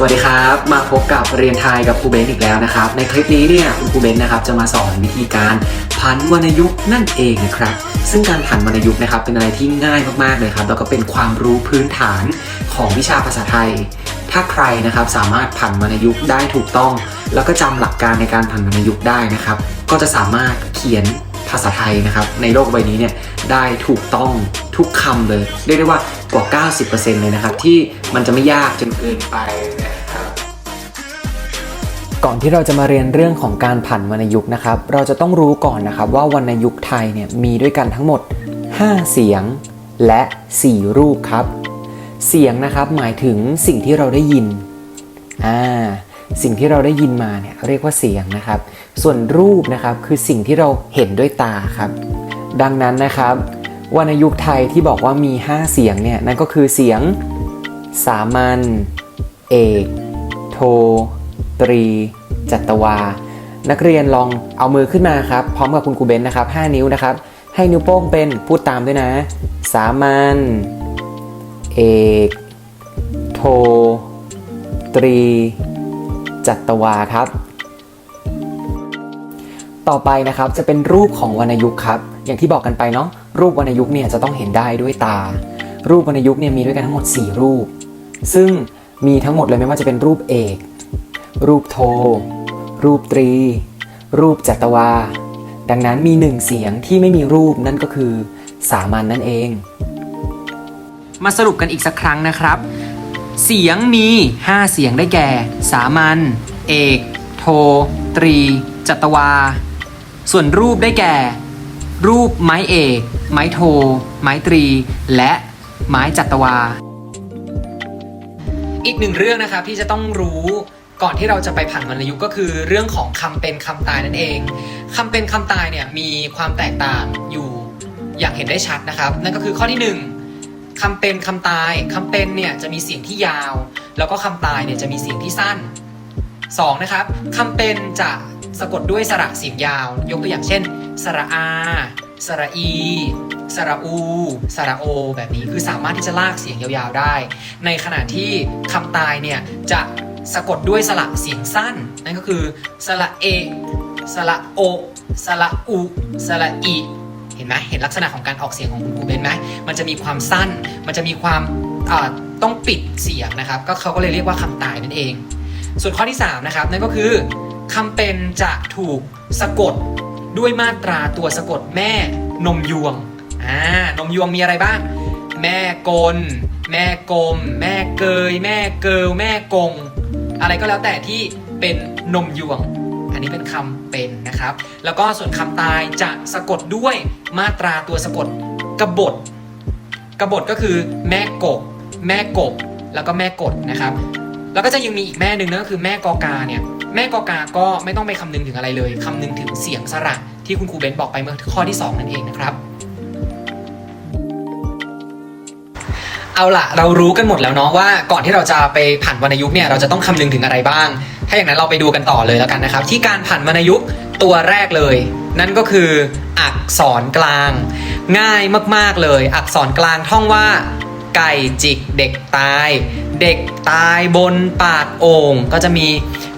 สวัสดีครับ มาพบกับเรียนไทยกับครูเบนซ์อีกแล้วนะครับ ในคลิปนี้เนี่ยคุณครูเบนซ์นะครับจะมาสอนวิธีการผันวรรณยุกต์นั่นเองนะครับ ซึ่งการผันวรรณยุกต์นะครับเป็นอะไรที่ง่ายมากๆเลยครับแล้วก็เป็นความรู้พื้นฐานของวิชาภาษาไทย ถ้าใครนะครับสามารถผันวรรณยุกต์ได้ถูกต้อง แล้วก็จำหลักการในการผันวรรณยุกต์ได้นะครับ ก็จะสามารถเขียนภาษาไทยนะครับในโลกใบนี้เนี่ยได้ถูกต้องทุกคำเลย เรียกได้ว่า กว่า 90%เลยนะครับ ที่มันจะไม่ยากจนเกินไปนะครับก่อนที่เราจะมาเรียนเรื่องของการผันวรรณยุกต์นะครับ เราจะต้องรู้ก่อนนะครับว่าวรรณยุกต์ไทยเนี่ยมีด้วยกันทั้งหมด 5 เสียงและ 4 รูปครับ เสียงนะครับหมายถึงสิ่งที่เราได้ยินอ่าสิ่งที่เราได้ยินมาเนี่ยเรียกว่าเสียงนะครับ ส่วนรูปนะครับคือสิ่งที่เราเห็นด้วยตาครับ ดังนั้นนะครับ วรรณยุกต์ไทยที่บอกว่ามี 5 เสียงเนี่ยนั่นก็คือเสียงสามัญเอก โท ตรี จัตวา นักเรียนลองเอามือขึ้นมาครับ พร้อมกับคุณครูเบนนะครับ 5 นิ้วนะครับ ให้นิ้วโป้งเป็นพูดตามด้วยนะ สามัญเอก โท ตรี จัตวาครับ ต่อไปนะครับจะเป็นรูปของวรรณยุกต์ครับ อย่างที่บอกกันไปเนาะ รูปวรรณยุกต์เนี่ยจะต้องเห็นได้ด้วยตา รูปวรรณยุกต์เนี่ยมีด้วยกันทั้งหมด 4 รูป ซึ่งมีทั้งหมดเลยไม่ว่าจะเป็นรูปเอก รูปโท รูปตรี รูปจัตวา ดังนั้นมีหนึ่งเสียงที่ไม่มีรูปนั่นก็คือสามัญนนั่นเอง มาสรุปกันอีกสักครั้งนะครับ เสียงมี 5 เสียงได้แก่ สามัญ เอก โท ตรี จัตวา ส่วนรูปได้แก่ รูปไม้เอก ไม้โท ไม้ตรี และไม้จัตวา อีกหนึ่งเรื่องนะครับที่จะต้องรู้ก่อนที่เราจะไปผันวรรณยุกต์ก็คือเรื่องของคำเป็นคำตายนั่นเองคำเป็นคำตายเนี่ยมีความแตกต่างอยู่อย่างเห็นได้ชัดนะครับ นั่นก็คือข้อที่หนึ่งคำเป็นคำตายคำเป็นเนี่ยจะมีเสียงที่ยาว แล้วก็คำตายเนี่ยจะมีเสียงที่สั้น 2. นะครับคำเป็นจะสะกดด้วยสระเสียงยาว ยกตัวอย่างเช่น สระอา สระอี สระอู สระโอ แบบนี้คือสามารถที่จะลากเสียงยาวๆได้ ในขณะที่คำตายเนี่ยจะสะกดด้วยสระเสียงสั้น นั่นก็คือสระเอ สระโอ สระอู สระอี เห็นไหมเห็นลักษณะของการออกเสียงของคุณครูเบนไหมมันจะมีความสั้น มันจะมีความต้องปิดเสียงนะครับ ก็เขาก็เลยเรียกว่าคำตายนั่นเอง ส่วนข้อที่3นะครับนั่นก็คือคำเป็นจะถูกสะกด ด้วยมาตราตัวสะกดแม่นมยวงอ่านมยวงมีอะไรบ้าง แม่กล แม่กลม แม่เกย แม่เกิลแม่กง อะไรก็แล้วแต่ที่เป็นนมยวง อันนี้เป็นคำเป็นนะครับ แล้วก็ส่วนคำตายจะสะกดด้วยมาตราตัวสะกดกบฏกบฏก็คือแม่กบ แม่กบ แล้วก็แม่กดนะครับ แล้วก็จะยังมีอีกแม่หนึ่งนั่นก็คือแม่กอกาเนี่ย แม่กอกาก็ไม่ต้องไปคำนึงถึงอะไรเลยคำนึงถึงเสียงสระที่คุณครูเบนบอกไปเมื่อข้อที่ 2 นั่นเองนะครับ เอาล่ะ เรารู้กันหมดแล้วเนาะว่าก่อนที่เราจะไปผันวรรณยุกต์เนี่ยเราจะต้องคำนึงถึงอะไรบ้าง ถ้าอย่างนั้นเราไปดูกันต่อเลยแล้วกันนะครับ ที่การผันวรรณยุกต์ตัวแรกเลย นั่นก็คืออักษรกลาง ง่ายมากๆเลย อักษรกลางท่องว่าไก่จิกเด็กตาย เด็กตายบนปากโอ่งก็จะมี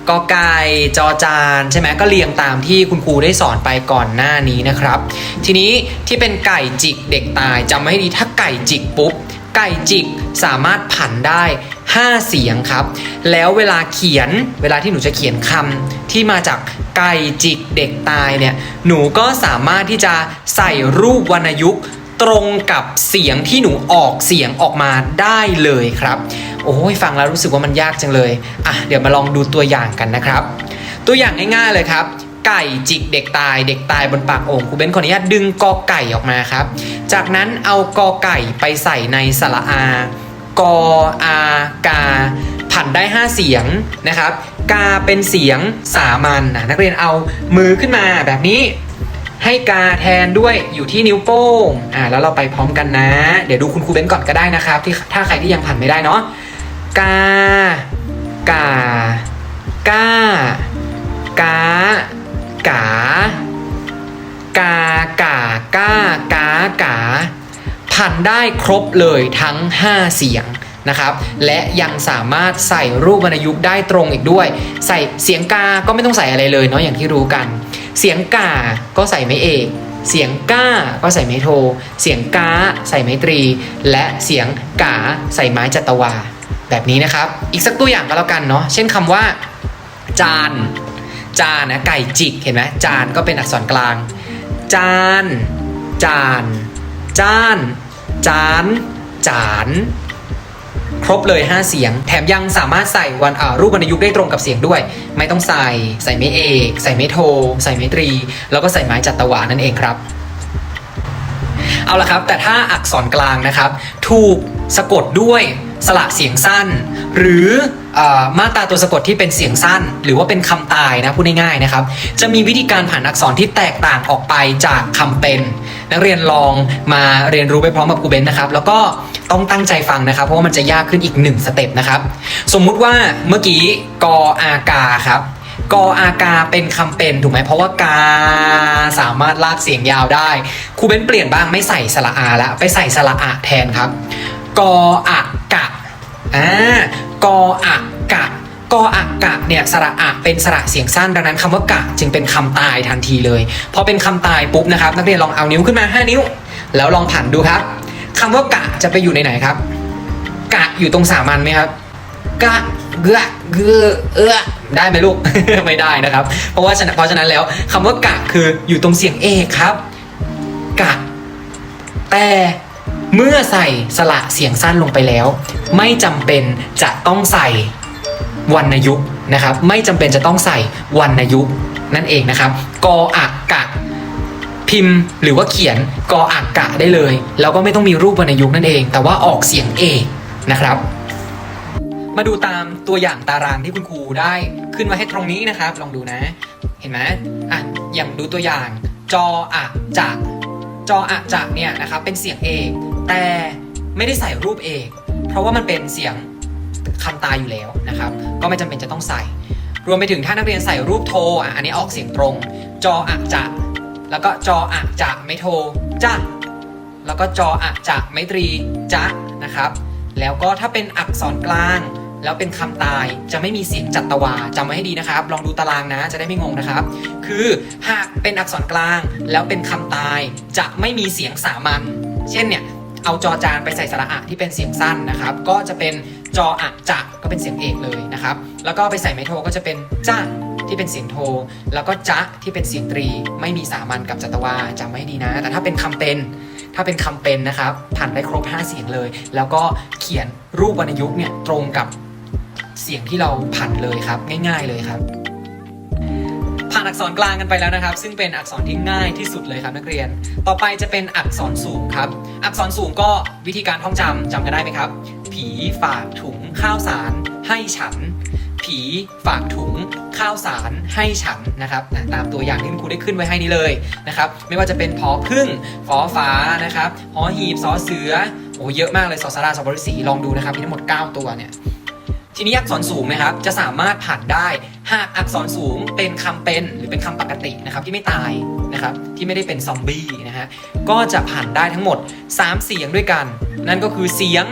กอไก่จอจานใช่ไหมก็เรียงตามที่คุณครูได้สอนไปก่อนหน้านี้นะครับ ทีนี้ที่เป็นไก่จิกเด็กตายจำไว้ให้ดีถ้าไก่จิกปุ๊บ ไก่จิกสามารถผันได้ 5 เสียงครับ แล้วเวลาเขียนเวลาที่หนูจะเขียนคำที่มาจากไก่จิกเด็กตายเนี่ยหนูก็สามารถที่จะใส่รูปวรรณยุกต์ตรงกับเสียงที่หนูออกเสียงออกมาได้เลยครับ โอ้ยฟังแล้วรู้สึกว่ามันยากจังเลยอะเดี๋ยวมาลองดูตัวอย่างกันนะครับ ตัวอย่างง่ายๆเลยครับ ไก่จิกเด็กตาย เด็กตายบนปากโอ่งครูเบนขออนุญาตดึงกอไก่ออกมาครับ จากนั้นเอากอไก่ไปใส่ในสระอากออากาผันได้ 5 เสียงนะครับ กาเป็นเสียงสามัญนะนักเรียนเอามือขึ้นมาแบบนี้ ให้กาแทนด้วยอยู่ที่นิ้วโป้งอ่าแล้วเราไปพร้อมกันนะ เดี๋ยวดูคุณครูเบนก่อนก็ได้นะครับ ที่ถ้าใครที่ยังผันไม่ได้เนาะ กากากากากากากากากากาผันได้ครบเลยทั้ง 5 เสียงนะครับและยังสามารถใส่รูปวรรณยุกต์ได้ตรงอีกด้วย ใส่เสียงกา ก็ไม่ต้องใส่อะไรเลยเนาะอย่างที่รู้กัน เสียงกา ก็ใส่ไม่เอกเสียงก้าก็ใส่ไม้โท เสียงก้าใส่ไม้ตรี และเสียงกาใส่ไม้จัตวา แบบนี้นะครับ อีกสักตัวอย่างก็แล้วกันเนาะ เช่นคำว่า จาน จานนะไก่จิก เห็นไหมจานก็เป็นอักษรกลาง จาน จาน จาน จาน จาน ครบเลย 5 เสียง แถมยังสามารถใส่วันอ่ารูปวรรณยุกต์ได้ตรงกับเสียงด้วย ไม่ต้องใส่ ใส่ไม่เอก ใส่ไม่โท ใส่ไม่ตรี แล้วก็ใส่ไม้จัตวานั่นเองครับเอาละครับ แต่ถ้าอักษรกลางนะครับ ถูกสะกดด้วย สระเสียงสั้น หรืออมาตราตัวสะกดที่เป็นเสียงสั้น หรือว่าเป็นคำตายนะพูดง่ายๆนะครับ จะมีวิธีการผ่านอักษรที่แตกต่างออกไปจากคำเป็น นักเรียนลองมาเรียนรู้ไปพร้อมกับครูเบนนะครับ แล้วก็ต้องตั้งใจฟังนะครับ เพราะว่ามันจะยากขึ้นอีกหนึ่งสเต็ปนะครับ สมมุติว่าเมื่อกี้กออากาครับกออากาเป็นคำเป็นถูกไหมเพราะว่ากาสามารถลากเสียงยาวได้ครูเบนเปลี่ยนบ้างไม่ใส่สระอาแล้วไปใส่สระอะแทนครับ กออากะอ่ากออากะกออากะเนี่ยสระอะเป็นสระเสียงสั้นดังนั้นคำว่ากะจึงเป็นคำตายทันทีเลยพอเป็นคำตายปุ๊บนะครับ นักเรียนลองเอานิ้วขึ้นมา 5 นิ้ว แล้วลองผันดูครับคำว่ากะจะไปอยู่ในไหนครับ กะอยู่ตรงสามัญไหมครับกะเกะเกอเออได้ไหมลูก ไม่ได้นะครับ เพราะว่าฉะนั้นเพราะฉะนั้นแล้วคำว่ากะคืออยู่ตรงเสียงเอกครับ กะ แต่ เมื่อใส่สระเสียงสั้นลงไปแล้ว ไม่จำเป็นจะต้องใส่วรรณยุกต์นะครับ ไม่จำเป็นจะต้องใส่วรรณยุกต์นั่นเองนะครับกออักกะพิมพ์หรือว่าเขียนกออักกะได้เลย แล้วก็ไม่ต้องมีรูปวรรณยุกต์นั่นเอง แต่ว่าออกเสียงเอกนะครับ มาดูตามตัวอย่างตารางที่คุณครูได้ขึ้นมาให้ตรงนี้นะครับ ลองดูนะ เห็นไหมอะอย่างดูตัวอย่าง จออะจะจออะจะเนี่ยนะครับเป็นเสียงเอก แต่ไม่ได้ใส่รูปเอก เพราะว่ามันเป็นเสียงคำตายอยู่แล้วนะครับ ก็ไม่จำเป็นจะต้องใส่ รวมไปถึงถ้านักเรียนใส่รูปโทอะอันนี้ออกเสียงตรง จออะจะ แล้วก็จออะจะไม่โทจะแล้วก็จออะจะไม่ตรีจะนะครับ แล้วก็ถ้าเป็นอักษรกลาง แล้วเป็นคำตายจะไม่มีเสียงจัตวาจำไว้ให้ดีนะครับ ลองดูตารางนะจะได้ไม่งงนะครับ คือหากเป็นอักษรกลางแล้วเป็นคำตายจะไม่มีเสียงสามัญเช่นเนี่ย เอาจอจานไปใส่สระอะที่เป็นเสียงสั้นนะครับ ก็จะเป็นจออะจะก็เป็นเสียงเอกเลยนะครับ แล้วก็ไปใส่ไมโทก็จะเป็นจ้าที่เป็นเสียงโท แล้วก็จะที่เป็นเสียงตรี ไม่มีสามัญกับจัตวาจำไว้ดีนะ แต่ถ้าเป็นคำเป็น ถ้าเป็นคำเป็นนะครับผ่านได้ครบ 5 เสียงเลย แล้วก็เขียนรูปวรรณยุกต์เนี่ยตรงกับเสียงที่เราผันเลยครับ ง่าย ๆเลยครับานอักษรกลางกันไปแล้วนะครับ ซึ่งเป็นอักษรที่ง่ายที่สุดเลยครับนักเรียน ต่อไปจะเป็นอักษรสูงครับ อักษรสูงก็วิธีการท่องจำจำกันได้ไหมครับ ผีฝากถุงข้าวสาร ให้ฉัน ผีฝากถุงข้าวสารให้ฉันนะครับตามตัวอย่างที่คุณครูได้ขึ้นไว้ให้นี้เลยนะครับ ไม่ว่าจะเป็นพอพึ่งฟอฟ้านะครับหอหีบสอเสือโอ้เยอะมากเลยสอสาราสอบริสีลองดูนะครับมีทั้งหมด 9 ตัวเนี่ย ทีนี้อักษรสูงนะครับจะสามารถผ่านได้หากอักษรสูงเป็นคำเป็นหรือเป็นคำปกตินะครับที่ไม่ตายนะครับที่ไม่ได้เป็นซอมบี้นะฮะก็จะผ่านได้ทั้งหมด 3 เสียงด้วยกัน นั่นก็คือเสียง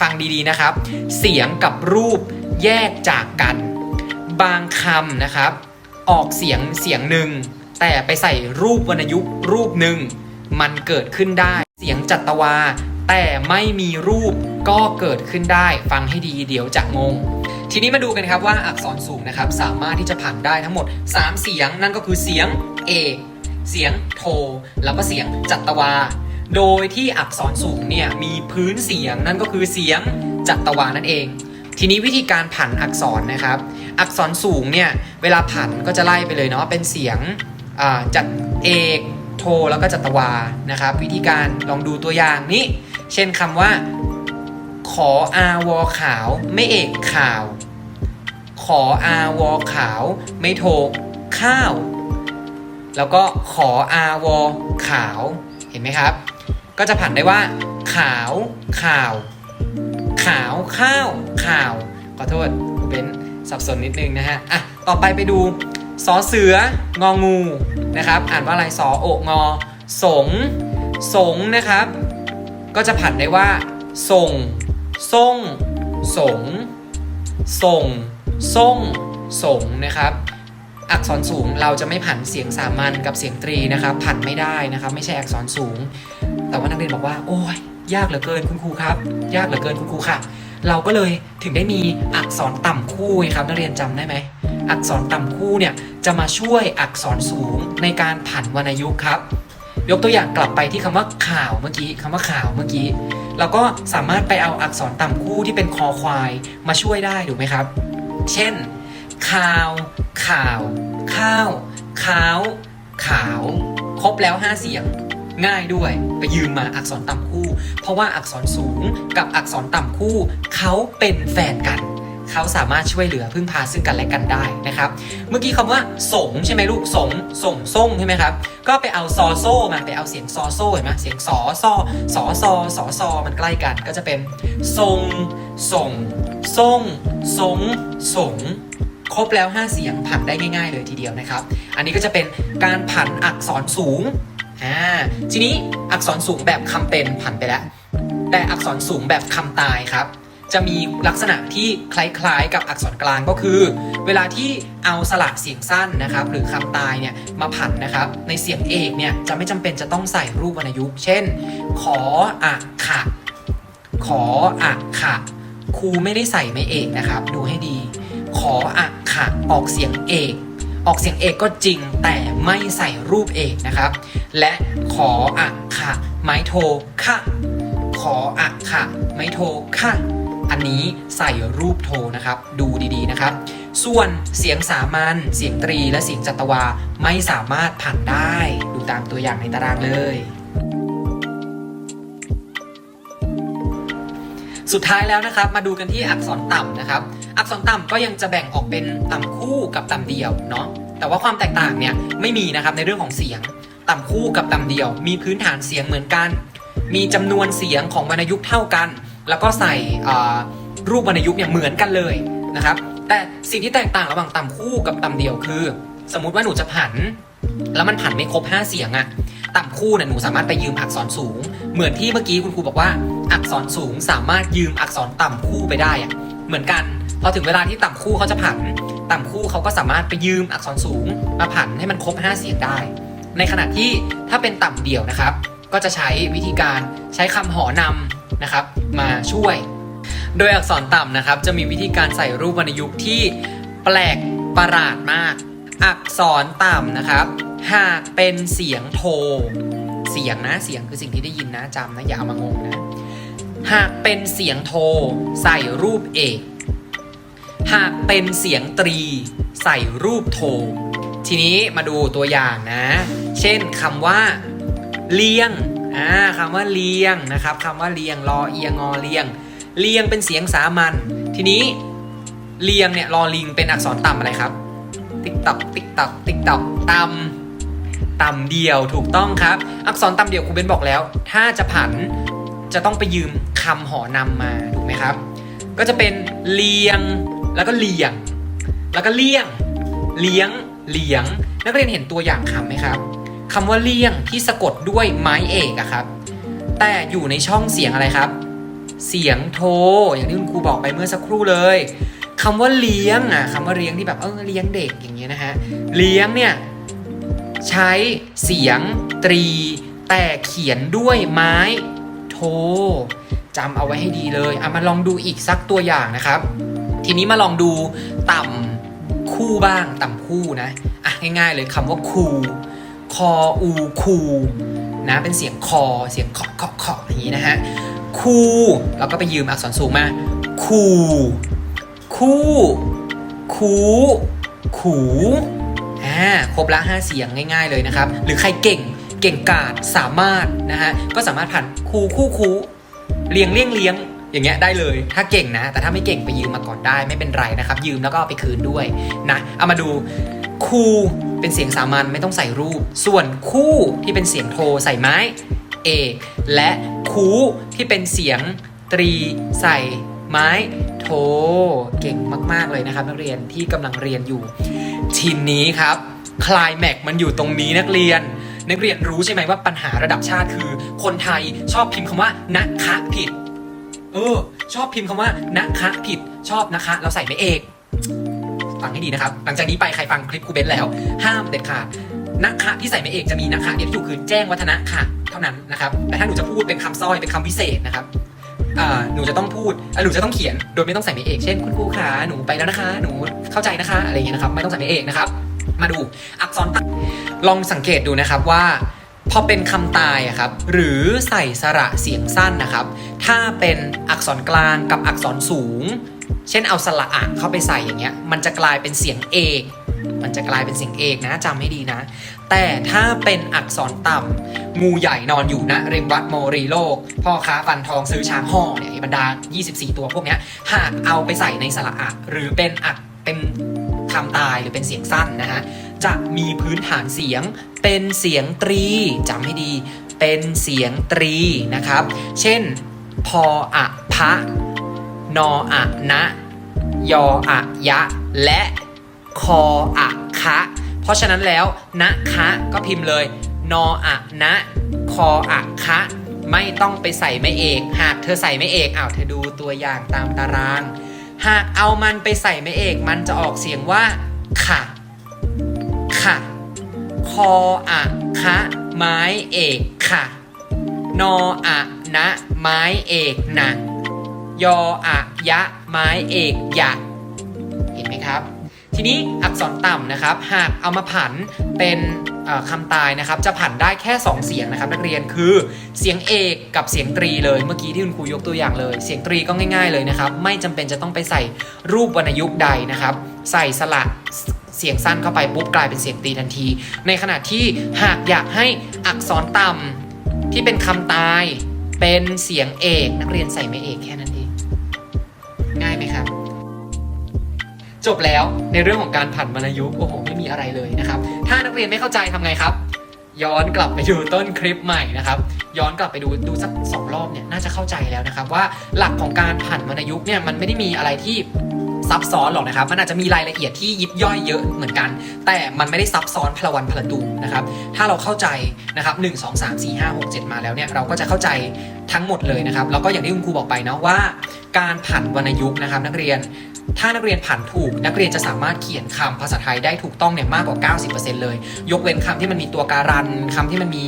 ฟังดีๆนะครับ เสียงกับรูปแยกจากกัน บางคำนะครับ ออกเสียงเสียงหนึ่งแต่ไปใส่รูปวรรณยุกต์รูปหนึ่งมันเกิดขึ้นได้ เสียงจัตวา แต่ไม่มีรูปก็เกิดขึ้นได้ฟังให้ดีเดี๋ยวจะงง ทีนี้มาดูกันครับว่าอักษรสูงนะครับสามารถที่จะผ่านได้ทั้งหมด 3 เสียงนั่นก็คือเสียงเอเสียงโท แล้วก็เสียงจัตวา โดยที่อักษรสูงเนี่ยมีพื้นเสียงนั่นก็คือเสียงจัตวานั่นเอง ทีนี้วิธีการผันอักษรนะครับ อักษรสูงเนี่ยเวลาผันก็จะไล่ไปเลยเนาะเป็นเสียงอ่าจัดเอกโทแล้วก็จัตวานะครับ วิธีการลองดูตัวอย่างนี้ เช่นคำว่า ขออาวอขาวไม่เอกข่าว ขออาวอขาวไม่โทข้าว แล้วก็ขออาวอขาวเห็นไหมครับ ก็จะผันได้ว่า ขาวข่าว ขาวข้าวข่าว ขอโทษเป็นสับสนนิดนึงนะฮะอะต่อไปไปดูสอเสืององูนะครับ อ่านว่าอะไรสอโอกงอ สง สงนะครับ ก็จะผันได้ว่าส่งส่งสงส่งส่งสงนะครับ อักษรสูงเราจะไม่ผันเสียงสามัญกับเสียงตรีนะครับ ผันไม่ได้นะครับ ไม่ใช่อักษรสูง แต่ว่านักเรียนบอกว่า โอ้ยยากเหลือเกินคุณครูครับ ยากเหลือเกินคุณครูค่ะ เราก็เลยถึงได้มีอักษรต่ำคู่ครับนักเรียนจำได้ไหมอักษรต่ำคู่เนี่ยจะมาช่วยอักษรสูงในการผันวรรณยุกต์ครับ ยกตัวอย่างกลับไปที่คำว่าข่าวเมื่อกี้คำว่าข่าวเมื่อกี้เราก็สามารถไปเอาอักษรต่ำคู่ที่เป็นคอควายมาช่วยได้ถูกไหมครับ เช่น ข่าว ข่าว ข้าวขาวขาว ครบแล้ว 5 เสียง ง่ายด้วย ไปยืมมาอักษรต่ำคู่ เพราะว่าอักษรสูงกับอักษรต่ำคู่ เขาเป็นแฟนกัน เขาสามารถช่วยเหลือพึ่งพาซึ่งกันและกันได้นะครับ เมื่อกี้คำว่าสงใช่ไหมลูกสงส่งส่งใช่ไหมครับ ก็ไปเอาซอโซมาไปเอาเสียงซอโซเห็นไหมเสียงสอซอสอซอสอซอมันใกล้กัน ก็จะเป็นทรงส่งส่งสงสงครบแล้ว 5 เสียงผันได้ง่ายๆเลยทีเดียวนะครับ อันนี้ก็จะเป็นการผันอักษรสูงอ่าทีนี้อักษรสูงแบบคำเป็นผันไปแล้ว แต่อักษรสูงแบบคำตายครับ จะมีลักษณะที่คล้ายๆ กับอักษรกลางก็คือ เวลาที่เอาสระเสียงสั้นนะครับ หรือคำตายเนี่ยมาผันนะครับ ในเสียงเอกเนี่ยจะไม่จำเป็นจะต้องใส่รูปวรรณยุกต์ เช่น ขออะขะขออะขะครูไม่ได้ใส่ไม่เอกนะครับ ดูให้ดี ขออะขะออกเสียงเอกออกเสียงเอกก็จริงแต่ไม่ใส่รูปเอกนะครับ และขออะขะไม้โทค่ะขออะขะไม้โทค่ะ อันนี้ใส่รูปโทนะครับ ดูดีๆนะครับ ส่วนเสียงสามัญเสียงตรีและเสียงจัตวาไม่สามารถผันได้ ดูตามตัวอย่างในตารางเลย สุดท้ายแล้วนะครับ มาดูกันที่อักษรต่ำนะครับ อักษรต่ำก็ยังจะแบ่งออกเป็นต่ำคู่กับต่ำเดียวเนาะแต่ว่าความแตกต่างเนี่ยไม่มีนะครับในเรื่องของเสียง ต่ำคู่กับต่ำเดียว มีพื้นฐานเสียงเหมือนกัน มีจำนวนเสียงของวรรณยุกต์เท่ากัน แล้วก็ใส่รูปวรรณยุกต์เนี่ยเหมือนกันเลยนะครับ แต่สิ่งที่แตกต่างระหว่างต่ำคู่กับต่ำเดียวคือ สมมุติว่าหนูจะผัน แล้วมันผันไม่ครบ 5 เสียงอะต่ำคู่เนี่ยหนูสามารถไปยืมอักษรสูง เหมือนที่เมื่อกี้คุณครูบอกว่า อักษรสูงสามารถยืมอักษรต่ำคู่ไปได้อะเหมือนกันพอถึงเวลาที่ต่ำคู่เขาจะผัน ต่ำคู่เขาก็สามารถไปยืมอักษรสูง มาผันให้มันครบ 5 เสียงได้ ในขณะที่ถ้าเป็นต่ำเดี่ยวนะครับ ก็จะใช้วิธีการใช้คำหอนำ นะครับมาช่วย โดยอักษรต่ำนะครับจะมีวิธีการใส่รูปวรรณยุกต์ที่แปลกประหลาดมาก อักษรต่ำนะครับ หากเป็นเสียงโท เสียงนะเสียงคือสิ่งที่ได้ยินนะจำนะอย่าเอามางงนะ หากเป็นเสียงโท ใส่รูปเอกหากเป็นเสียงตรี ใส่รูปโท ทีนี้มาดูตัวอย่างนะ เช่นคำว่า เลี้ยง อ่าคำว่าเลียงนะครับคำว่าเลียงรอเอียงงอเลียงเลียงเป็นเสียงสามัญทีนี้เลียงเนี่ยรอลิงเป็นอักษรต่ำอะไรครับ ติ๊กตอกติ๊กตอกติ๊กตอกต่ำต่ำเดียวถูกต้องครับ อักษรต่ำเดียวครูเบนบอกแล้ว ถ้าจะผันจะต้องไปยืมคำหอนำมาถูกไหมครับ ก็จะเป็นเลียงแล้วก็เลียง แล้วก็เลี่ยง เลี้ยงเลียง นักเรียนเห็นตัวอย่างคำไหมครับ คำว่าเลี่ยงที่สะกดด้วยไม้เอกอะครับ แต่อยู่ในช่องเสียงอะไรครับ เสียงโท อย่างที่คุณครูบอกไปเมื่อสักครู่เลยคำว่าเลี้ยงอะคำว่าเลี้ยงที่แบบเออเลี้ยงเด็กอย่างเงี้ยนะฮะเลี้ยงเนี่ยใช้เสียงตรี แต่เขียนด้วยไม้โทจำเอาไว้ให้ดีเลยเอามาลองดูอีกสักตัวอย่างนะครับ ทีนี้มาลองดูต่ำคู่บ้างต่ำคู่นะอะง่ายๆเลยคำว่าคู คออูคูนะเป็นเสียงคอเสียงเคาะเคาะเคาะอย่างนี้นะฮะคูเราก็ไปยืมอักษรสูงมาคูคู่ คูขูอ่าครบละ5เสียงง่าย ๆเลยนะครับ หรือใครเก่งเก่งกาจสามารถนะฮะก็สามารถผ่านคูคู่คูเลียงเลี่ยงเลี้ยงอย่างเงี้ยได้เลย ถ้าเก่งนะ แต่ถ้าไม่เก่งไปยืมมาก่อนได้ไม่เป็นไรนะครับ ยืมแล้วก็เอาไปคืนด้วยนะเอามาดูคู เป็นเสียงสามัญไม่ต้องใส่รูป ส่วนคู่ที่เป็นเสียงโทใส่ไม้เอกและคูที่เป็นเสียงตรีใส่ไม้โทเก่งมาก ๆ เลยนะครับ นักเรียนที่กำลังเรียนอยู่ ทีนี้ครับคลายแม็กมันอยู่ตรงนี้นักเรียน นักเรียนรู้ใช่ไหมว่าปัญหาระดับชาติคือ คนไทยชอบพิมพ์คำว่านะคะผิด เออ ชอบพิมพ์คำว่านะคะผิด ชอบนะคะ เราใส่ไม่เอก ฟังให้ดีนะครับ หลังจากนี้ไปใครฟังคลิปครูเบนแล้ว ห้ามเด็ดขาดนะคะที่ใส่ไม่เอกจะมีนะคะเดียวที่ถูกคือแจ้งวัฒนะค่ะเท่านั้นนะครับ แต่ถ้าหนูจะพูดเป็นคำสร้อยเป็นคำพิเศษนะครับหนูจะต้องพูดหนูจะต้องเขียนโดยไม่ต้องใส่ไม่เอก เช่นคุณครูขาหนูไปแล้วนะคะ หนูเข้าใจนะคะ อะไรอย่างเงี้ยนะครับ ไม่ต้องใส่ไม่เอกนะครับ มาดูอักษรตลองสังเกตดูนะครับว่า พอเป็นคำตายอะครับ หรือใส่สระเสียงสั้นนะครับ ถ้าเป็นอักษรกลางกับอักษรสูง เช่นเอาสระอะเข้าไปใส่อย่างเงี้ย มันจะกลายเป็นเสียงเอกมันจะกลายเป็นเสียงเอกนะจำให้ดีนะ แต่ถ้าเป็นอักษรต่ำงูใหญ่นอนอยู่นะริมวัดโมรีโลก พ่อค้าฟันทองซื้อช้างห่อเนี่ยบรรดา 24 ตัวพวกเนี้ยหากเอาไปใส่ในสระอะหรือเป็นอักเป็นคำตายหรือเป็นเสียงสั้นนะฮะจะมีพื้นฐานเสียงเป็นเสียงตรีจำให้ดี เป็นเสียงตรีนะครับ เช่นพออะพะ นออะนะ ยออะยะ และคออะคะ เพราะฉะนั้นแล้วนะคะก็พิมพ์เลย นออะนะ คออะคะไม่ต้องไปใส่ไม่เอก หากเธอใส่ไม่เอกอ้าวเธอดูตัวอย่างตามตาราง หากเอามันไปใส่ไม่เอก มันจะออกเสียงว่า ค่ะ ค่ะ คออะคะไม้เอกค่ะ นออะนะ ไม้เอกหนะ ยออะยะ ไม้เอกยะ เห็นไหมครับ ทีนี้อักษรต่ำนะครับ หากเอามาผันเป็นเอ่อคำตายนะครับ จะผันได้แค่ 2 เสียงนะครับนักเรียนคือเสียงเอกกับเสียงตรีเลยเมื่อกี้ที่คุณครูยกตัวอย่างเลย เสียงตรีก็ง่ายๆเลยนะครับ ไม่จำเป็นจะต้องไปใส่รูปวรรณยุกต์ใดนะครับ ใส่สระเสียงสั้นเข้าไปปุ๊บกลายเป็นเสียงตรีทันที ในขณะที่หากอยากให้อักษรต่ำที่เป็นคำตายเป็นเสียงเอกนักเรียนใส่ไม่เอกแค่นั้นเอง ง่ายไหมครับ จบแล้วในเรื่องของการผันวรรณยุกต์โอ้โหไม่มีอะไรเลยนะครับ ถ้านักเรียนไม่เข้าใจทำไงครับ ย้อนกลับไปดูต้นคลิปใหม่นะครับ ย้อนกลับไปดูดูสักสองรอบเนี่ยน่าจะเข้าใจแล้วนะครับ ว่าหลักของการผันวรรณยุกต์เนี่ยมันไม่ได้มีอะไรที่ ซับซ้อนหรอกนะครับ มันอาจจะมีรายละเอียดที่ยิบย่อยเยอะเหมือนกัน แต่มันไม่ได้ซับซ้อนพลวันพลดูนะครับ ถ้าเราเข้าใจนะครับ1 2 3 4 5 6 7มาแล้วเนี่ยเราก็จะเข้าใจทั้งหมดเลยนะครับ แล้วก็อย่างที่คุณครูบอกไปเนาะว่า การผันวรรณยุกต์นะครับ นักเรียน ถ้านักเรียนผ่านถูก นักเรียนจะสามารถเขียนคำภาษาไทยได้ถูกต้องเนี่ยมากกว่า 90%เลย ยกเว้นคำที่มันมีตัวการันคำที่มันมี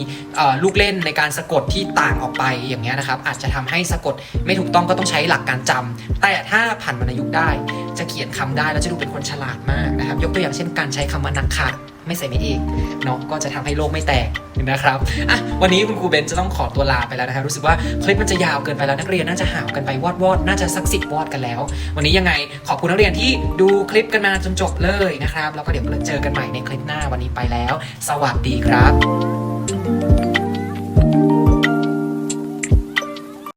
ลูกเล่นในการสะกดที่ต่างออกไปอย่างเงี้ยนะครับ อาจจะทำให้สะกดไม่ถูกต้องก็ต้องใช้หลักการจำแต่ถ้าผ่านวรรณยุกต์ได้ จะเขียนคำได้แล้วจะดูเป็นคนฉลาดมากนะครับ ยกตัวอย่างเช่นการใช้คำว่านักขัด ไม่ใส่ไม่เอกเนาะก็จะทำให้โลกไม่แตกนะครับอะวันนี้คุณครูเบนจะต้องขอตัวลาไปแล้วนะครับรู้สึกว่าคลิปมันจะยาวเกินไปแล้วนักเรียนน่าจะหาวกันไปวอดวอดน่าจะสักสิบวอดกันแล้ว วันนี้ยังไงขอบคุณนักเรียนที่ดูคลิปกันมาจนจบเลยนะครับแล้วก็เดี๋ยวเจอกันใหม่ในคลิปหน้าวันนี้ไปแล้ว สวัสดีครับ